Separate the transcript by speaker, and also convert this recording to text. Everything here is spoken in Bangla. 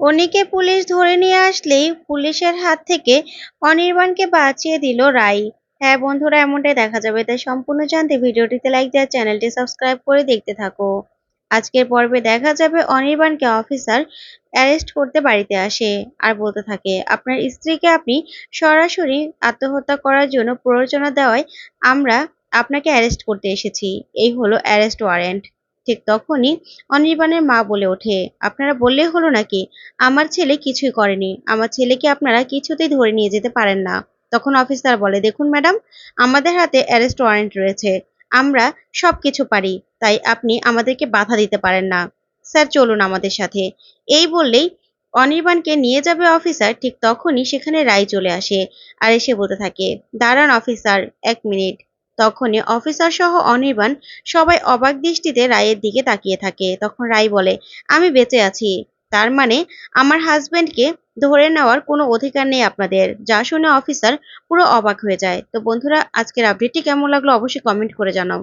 Speaker 1: অনিকে পুলিশ ধরে নিয়ে আসলেই পুলিশের হাত থেকে অনির্বাণকে বাঁচিয়ে দিল রাই হ্যাঁ বন্ধুরা, এমনটাই দেখা যাবে। তাই সম্পূর্ণ জানতে ভিডিওটিতে লাইক দেওয়ার চ্যানেলটি সাবস্ক্রাইব করে দেখতে থাকো। আজকের পর্বে দেখা যাবে অনির্বাণকে অফিসার অ্যারেস্ট করতে বাড়িতে আসে। আর বলতে থাকে, আপনার স্ত্রীকে আপনি সরাসরি আত্মহত্যা করার জন্য প্ররোচনা দেওয়ায় আমরা আপনাকে অ্যারেস্ট করতে এসেছি। এই হলো অ্যারেস্ট ওয়ারেন্ট ঠিক তখনই অনির্বাণের মা বলে ওঠে, আপনারা বললে হলো নাকি? আমার ছেলে কিছুই করেনি। আমার ছেলেকে আপনারা কিছুতেই ধরে নিয়ে যেতে পারেন না। তখন অফিসার বলে, দেখুন ম্যাডাম, আমাদের হাতে অ্যারেস্ট ওয়ারেন্ট রয়েছে। আমরা সব কিছু পারি, তাই আপনি আমাদেরকে বাধা দিতে পারেন না। স্যার, চলুন আমাদের সাথে। এই বললেই অনির্বাণকে নিয়ে যাবে অফিসার, ঠিক তখনই সেখানে রায় চলে আসে আর এসে বলতে থাকে, দাঁড়ান অফিসার, এক মিনিট। তখনই অফিসার সহ অনির্বাণ সবাই অবাক দৃষ্টিতে রায়ের দিকে তাকিয়ে থাকে। তখন রায় বলে, আমি বেঁচে আছি। তার মানে আমার হাজবেন্ডকে ধরে নেওয়ার কোনো অধিকার নেই আপনাদের। যা শুনে অফিসার পুরো অবাক হয়ে যায়। তো বন্ধুরা, আজকের আপডেটটি কেমন লাগল অবশ্যই কমেন্ট করে জানাও।